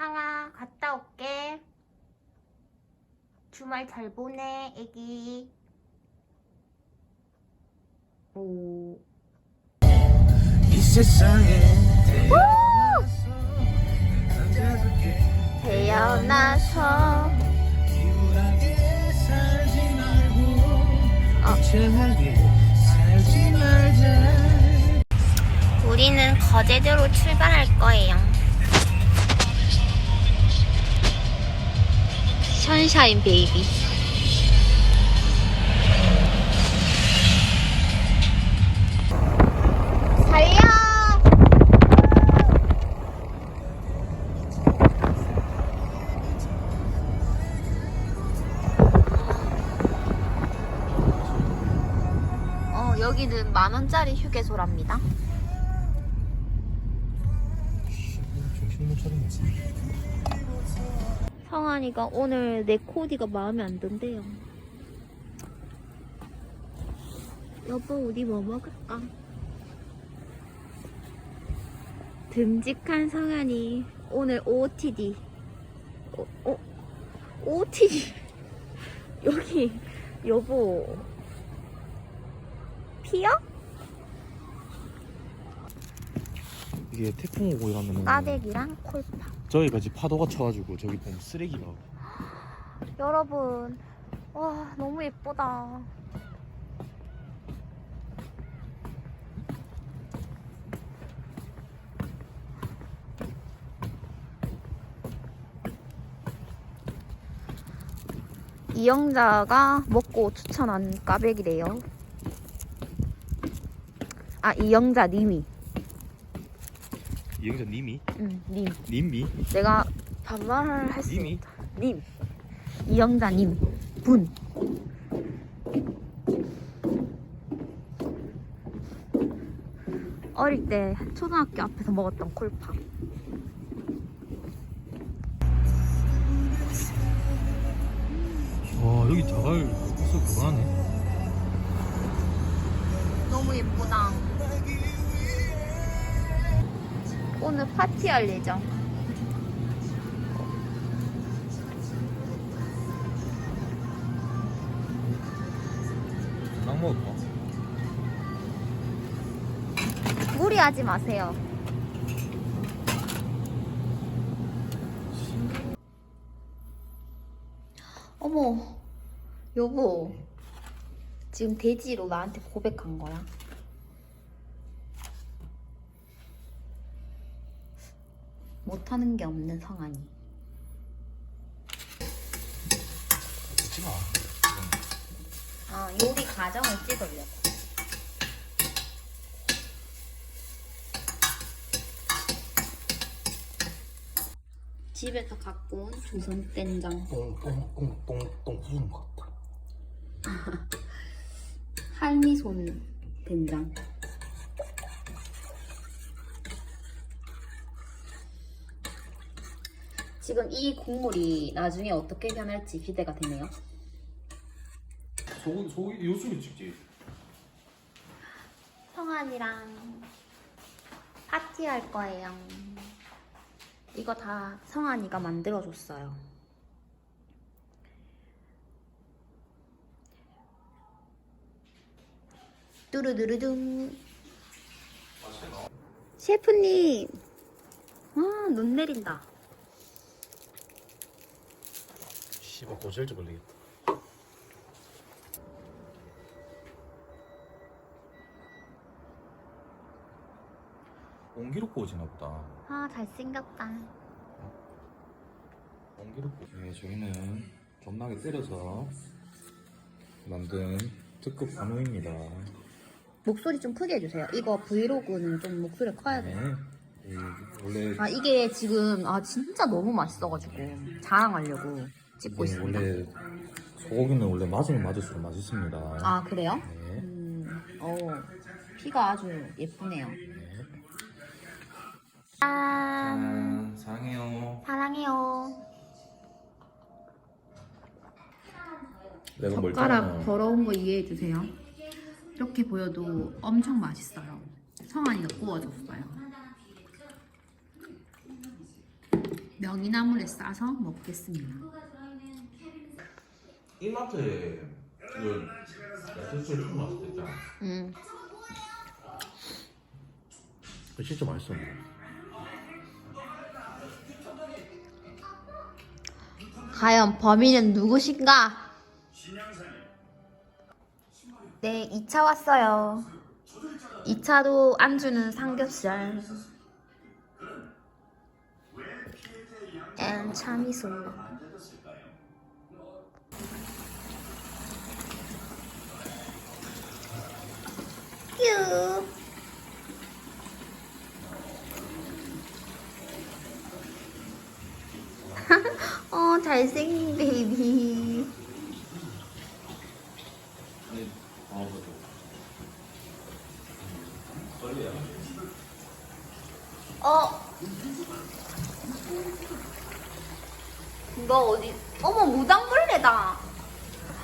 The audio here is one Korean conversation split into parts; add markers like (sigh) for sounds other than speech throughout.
상아 갔다 올게. 주말 잘 보내, 애기. 오. 이 세상에 태어나서 살지 말고 어. 우체하게 살지 말자 우리는 거제도로 출발할 거예요. 션샤인 베이비. 달려! 어, 여기는 만 원짜리 휴게소랍니다. 정신 못 차리겠지 성환이가 오늘 내 코디가 마음에 안 든대요. 여보, 우리 뭐 먹을까? 듬직한 성환이 오늘 OOTD. 어, 어? OOTD. (laughs) 여기, 여보. 피어? 이게 태풍 오고 이러면은 까대기랑 콜파. 저기까지 파도가 쳐가지고 저기 보면 쓰레기가 여러분, 와, 너무 예쁘다. 이영자가 먹고 추천한 까백이래요. 아, 이영자 님이. 이영자 님이? 응, 님. 님이? 내가 반말을 할수 님이? 있다. 님. 이영자님. 분. 어릴 때 초등학교 앞에서 먹었던 콜파. 와 여기 자갈 벌써 그거 하네 너무 예쁘다. 오늘 파티할 예정. 딱 먹을까? 무리하지 마세요. 어머, 여보. 지금 돼지로 나한테 고백한 거야? 못하는 게 없는 성환이. 찍지 마 아, 요리 과정을 찍으려고. 집에서 갖고 온 조선 된장. 똥똥똥똥똥 부수는 것 같다 (laughs) 할미손 된장. 지금 이 국물이 나중에 어떻게 변할지 기대가 되네요. 소고기 소고기 요술이 찍지 성환이랑 파티할 거예요. 이거 다 성환이가 만들어줬어요. 뚜루두루둥. 셰프님. 와, 눈 내린다. 씨발 고질주 걸리겠다 옹기롭고 오지나 보다 아, 잘생겼다. 옹기롭고 네 저희는 존나게 때려서 만든 특급 한우입니다 목소리 좀 크게 해주세요. 이거 브이로그는 좀 목소리 커야 돼요. 네 이, 원래 아, 이게 지금, 아, 진짜 너무 맛있어가지고 자랑하려고 찍고 네, 있습니다. 원래 소고기는 원래 맞으면 맞을수록 맛있습니다 아, 그래요? 네. 음, 어, 피가 아주 예쁘네요. 네. 짠! 짠 사랑해요 사랑해요. 내가 뭘 젓가락. 더러운 거 이해해 주세요. 이렇게 보여도 엄청 맛있어요. 성환이가 구워줬어요. 명이나물에 싸서 먹겠습니다. 이마트에 그 야채술 처음 왔을 때 있잖아. 음. 진짜 맛있었네. 과연 범인은 누구신가? 네, 2차 왔어요. 2차도 안주는 삼겹살. 앤 참이소. 큐. (laughs) 어, 잘생긴 베이비. 어. 너 어디? 어머 무당벌레다.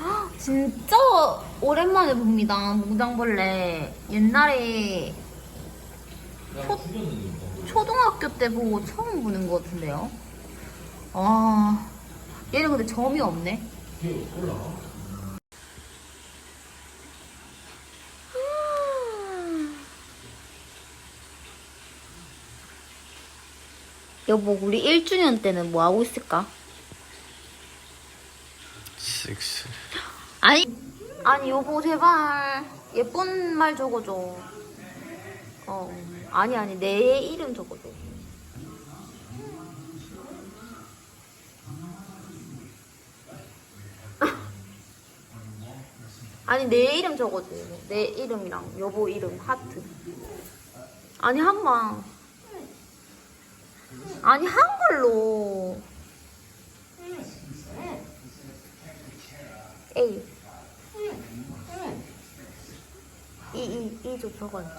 헉, (gasps) 진짜 오랜만에 봅니다. 무당벌레. 옛날에 초. 초등학교 때 보고 처음 보는 것 같은데요. 아, 얘는 근데 점이 없네. 올라가? 여보, 우리 1주년 때는 뭐 하고 있을까? 섹스. 아니, 아니 여보 제발 예쁜 말 적어줘. 어, 아니 아니 내 이름 적어줘. (laughs) 아니 내 이름 적어줘. 내 이름이랑 여보 이름 하트. 아니 한방. 아니 한글로. 에이. 이, 이, 이좀 적어요.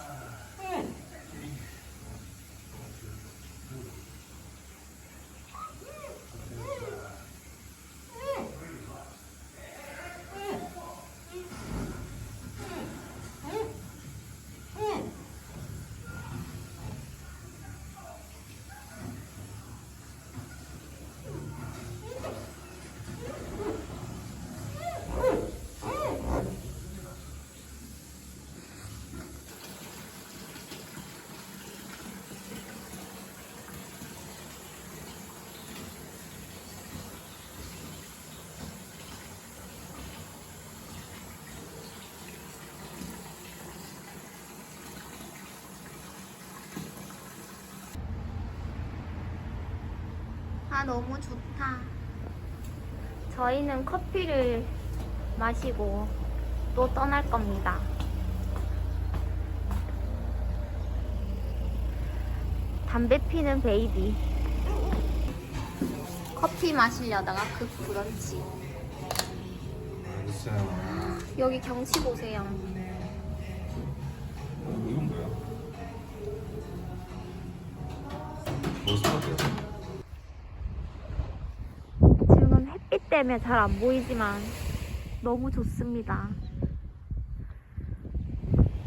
아, 너무 좋다. 저희는 커피를 마시고 또 떠날 겁니다. 담배 피는 베이비. 커피 마시려다가 급 브런치. 알겠어요. 여기 경치 보세요. 이건 뭐야? 뭐 사왔대요? 지금은 햇빛 때문에 잘 안 보이지만 너무 좋습니다.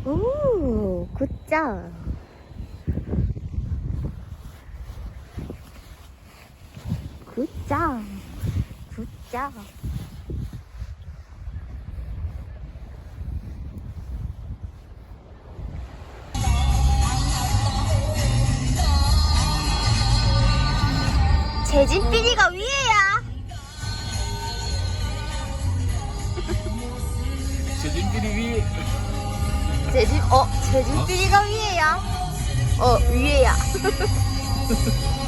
오, 굿자. 굿자. 굿자. 재진 PD가 위에야. 재진 어 재진 PD가 위에야. 어 위에야. (laughs)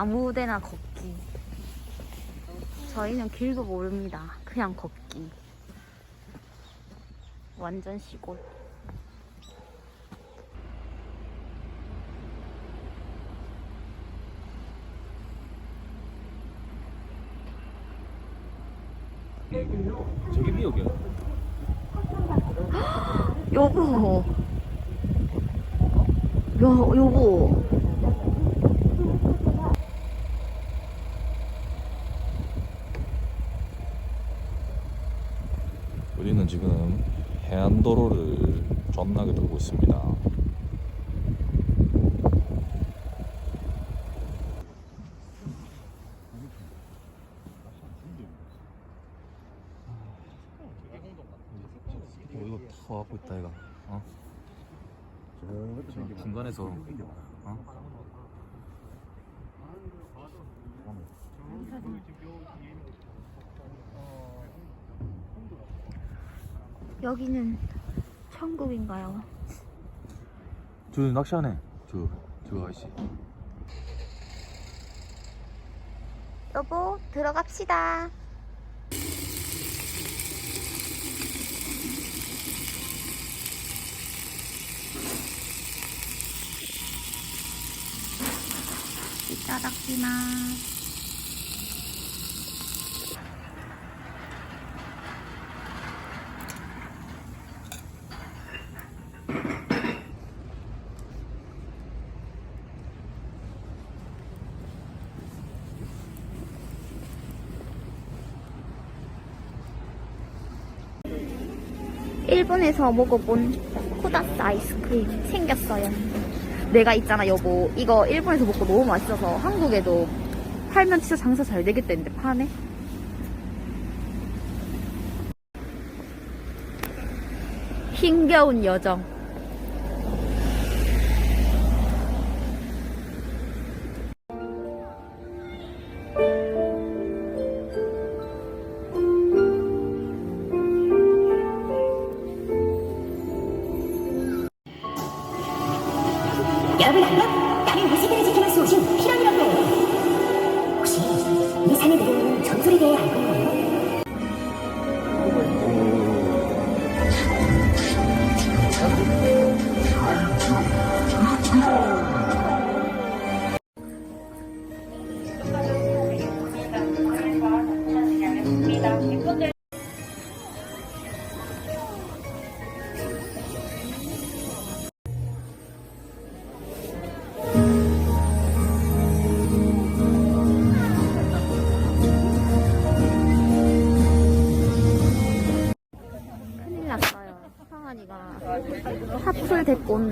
아무데나 걷기. 저희는 길도 모릅니다. 그냥 걷기. 완전 시골. 저게 미역이야. (gasps) 여보. 여, 여보. 우리는 지금 해안도로를 존나게 돌고 있습니다. 어, 이거 터 갖고 있다 이거. 어? 저 중간에서 어? 여기는 천국인가요? 저 낚시하네. 저, 저 아저씨. 여보, 들어갑시다. 이따닥지마. 일본에서 먹어본 코다스 아이스크림 생겼어요. 내가 있잖아 여보 이거 일본에서 먹고 너무 맛있어서 한국에도 팔면 진짜 장사 잘 되겠다는데 파네? 힘겨운 여정 여러분 안녕? 나는 이 세계를 지키면서 오신 피란이라고 해요. 혹시 이 산에 내려오는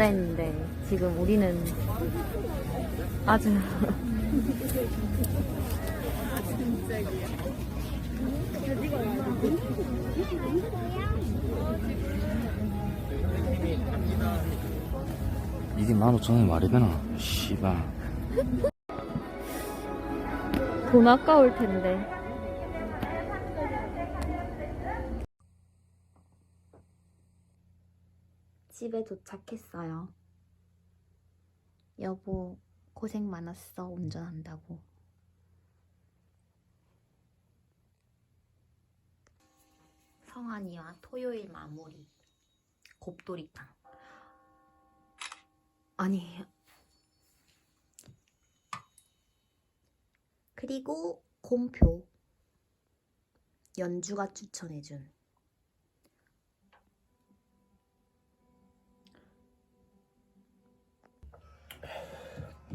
했는데 지금 우리는 아주 이게 15,000원이 말이 되나? 씨발. 돈 아까울 텐데. 집에 도착했어요. 여보, 고생 많았어, 운전한다고. 성환이와 토요일 마무리. 곱돌이탕. 아니, 그리고 곰표 연주가 추천해준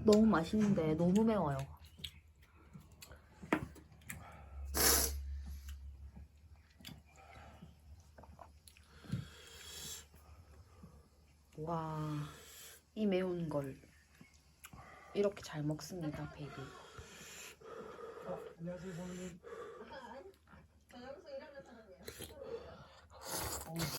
너무 맛있는데 너무 매워요 와 이 매운 걸 이렇게 잘 먹습니다 베이비 안녕하세요, 사모님.